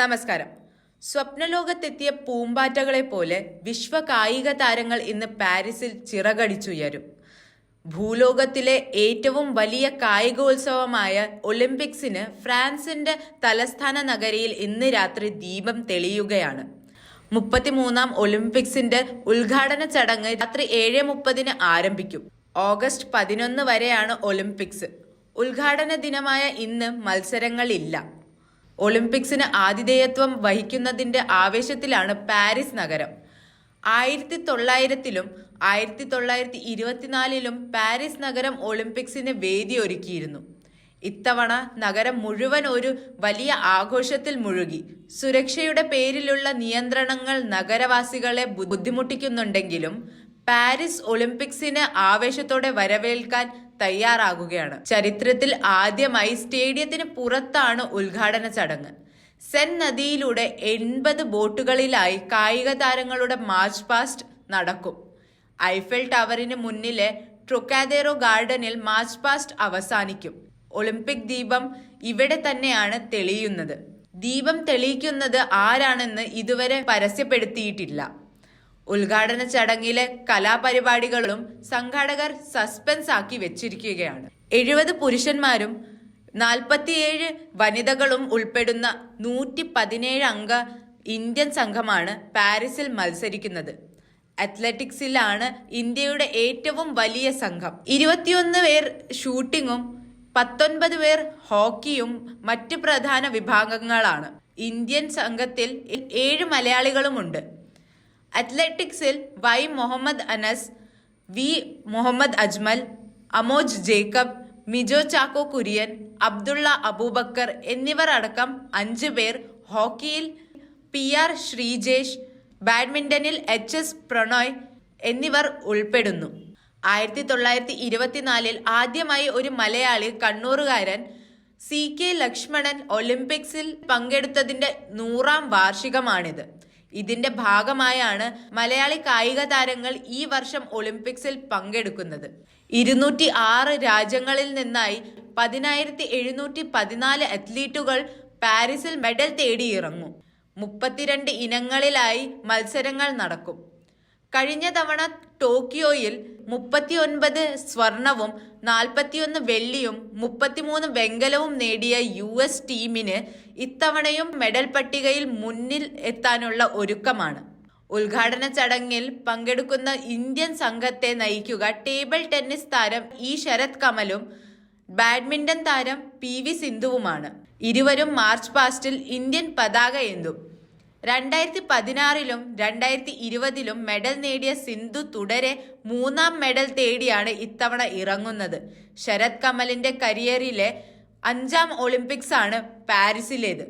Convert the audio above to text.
നമസ്കാരം. സ്വപ്നലോകത്തെത്തിയ പൂമ്പാറ്റകളെ പോലെ വിശ്വ കായിക താരങ്ങൾ ഇന്ന് പാരീസിൽ ചിറകടിച്ചുയരും. ഭൂലോകത്തിലെ ഏറ്റവും വലിയ കായികോത്സവമായ ഒളിമ്പിക്സിന് ഫ്രാൻസിന്റെ തലസ്ഥാന നഗരിയിൽ ഇന്ന് രാത്രി ദീപം തെളിയുകയാണ്. മുപ്പത്തിമൂന്നാം ഒളിമ്പിക്സിന്റെ ഉദ്ഘാടന ചടങ്ങ് രാത്രി ഏഴ് മുപ്പതിന് ആരംഭിക്കും. ഓഗസ്റ്റ് പതിനൊന്ന് വരെയാണ് ഒളിമ്പിക്സ്. ഉദ്ഘാടന ദിനമായ ഇന്ന് മത്സരങ്ങളില്ല. ഒളിമ്പിക്സിന് ആതിഥേയത്വം വഹിക്കുന്നതിന്റെ ആവേശത്തിലാണ് പാരീസ് നഗരം. ആയിരത്തി തൊള്ളായിരത്തിലും ആയിരത്തി തൊള്ളായിരത്തി ഇരുപത്തിനാലിലും പാരീസ് നഗരം ഒളിമ്പിക്സിന് വേദിയൊരുക്കിയിരുന്നു. ഇത്തവണ നഗരം മുഴുവൻ ഒരു വലിയ ആഘോഷത്തിൽ മുഴുകി. സുരക്ഷയുടെ പേരിലുള്ള നിയന്ത്രണങ്ങൾ നഗരവാസികളെ ബുദ്ധിമുട്ടിക്കുന്നുണ്ടെങ്കിലും പാരീസ് ഒളിമ്പിക്സിന് ആവേശത്തോടെ വരവേൽക്കാൻ തയ്യാറാകുകയാണ്. ചരിത്രത്തിൽ ആദ്യമായി സ്റ്റേഡിയത്തിന് പുറത്താണ് ഉദ്ഘാടന ചടങ്ങ്. സെൻ നദിയിലൂടെ എൺപത് ബോട്ടുകളിലായി കായിക താരങ്ങളുടെ മാർച്ച് പാസ്റ്റ് നടക്കും. ഐഫൽ ടവറിന് മുന്നിലെ ട്രൊക്കാദേറോ ഗാർഡനിൽ മാർച്ച് പാസ്റ്റ് അവസാനിക്കും. ഒളിമ്പിക് ദീപം ഇവിടെ തന്നെയാണ് തെളിയുന്നത്. ദീപം തെളിയിക്കുന്നത് ആരാണെന്ന് ഇതുവരെ പരസ്യപ്പെടുത്തിയിട്ടില്ല. ഉദ്ഘാടന ചടങ്ങിലെ കലാപരിപാടികളും സംഘാടകർ സസ്പെൻസ് ആക്കി വെച്ചിരിക്കുകയാണ്. എഴുപത് പുരുഷന്മാരും നാൽപ്പത്തിയേഴ് വനിതകളും ഉൾപ്പെടുന്ന നൂറ്റി പതിനേഴ് അംഗ ഇന്ത്യൻ സംഘമാണ് പാരീസിൽ മത്സരിക്കുന്നത്. അത്ലറ്റിക്സിലാണ് ഇന്ത്യയുടെ ഏറ്റവും വലിയ സംഘം. ഇരുപത്തിയൊന്ന് പേർ ഷൂട്ടിങ്ങും പത്തൊൻപത് പേർ ഹോക്കിയും മറ്റ് പ്രധാന വിഭാഗങ്ങളാണ്. ഇന്ത്യൻ സംഘത്തിൽ ഏഴ് മലയാളികളുമുണ്ട്. അത്ലറ്റിക്സിൽ Y Muhammad Anas V Muhammad Ajmal Amoj Jacob Mijo Chacko Kurian Abdulla Aboobacker എന്നിവർ അടക്കം അഞ്ച് പേർ ഹോക്കിയിൽ പി ആർ ശ്രീജേഷ് ബാഡ്മിന്റണിൽ എച്ച് എസ് പ്രണോയ് എന്നിവർ ഉൾപ്പെടുന്നു. ആയിരത്തി തൊള്ളായിരത്തി ഇരുപത്തിനാലിൽ ആദ്യമായി ഒരു മലയാളി കണ്ണൂറുകാരൻ സി കെ ലക്ഷ്മണൻ ഒളിമ്പിക്സിൽ പങ്കെടുത്തതിന്റെ നൂറാം വാർഷികമാണിത്. ഇതിന്റെ ഭാഗമായാണ് മലയാളി കായിക താരങ്ങൾ ഈ വർഷം ഒളിമ്പിക്സിൽ പങ്കെടുക്കുന്നത്. ഇരുന്നൂറ്റി ആറ് രാജ്യങ്ങളിൽ നിന്നായി പതിനായിരത്തി എഴുന്നൂറ്റി പതിനാല് അത്ലീറ്റുകൾ പാരീസിൽ മെഡൽ തേടിയിറങ്ങും. മുപ്പത്തിരണ്ട് ഇനങ്ങളിലായി മത്സരങ്ങൾ നടക്കും. കഴിഞ്ഞ തവണ ടോക്കിയോയിൽ മുപ്പത്തിയൊൻപത് സ്വർണവും നാൽപ്പത്തിയൊന്ന് വെള്ളിയും മുപ്പത്തിമൂന്ന് വെങ്കലവും നേടിയ യു എസ് ടീമിന് ഇത്തവണയും മെഡൽ പട്ടികയിൽ മുന്നിൽ എത്താനുള്ള ഒരുക്കമാണ്. ഉദ്ഘാടന ചടങ്ങിൽ പങ്കെടുക്കുന്ന ഇന്ത്യൻ സംഘത്തെ നയിക്കുക ടേബിൾ ടെന്നീസ് താരം ഇ ശരത് കമലും ബാഡ്മിന്റൺ താരം പി വി സിന്ധുവുമാണ്. ഇരുവരും മാർച്ച് പാസ്റ്റിൽ ഇന്ത്യൻ പതാക ഏന്തും. രണ്ടായിരത്തി പതിനാറിലും രണ്ടായിരത്തി ഇരുപതിലും മെഡൽ നേടിയ സിന്ധു തുടരെ മൂന്നാം മെഡൽ തേടിയാണ് ഇത്തവണ ഇറങ്ങുന്നത്. ശരത് കമലിന്റെ കരിയറിലെ അഞ്ചാം ഒളിമ്പിക്സ് ആണ് പാരീസിലേത്.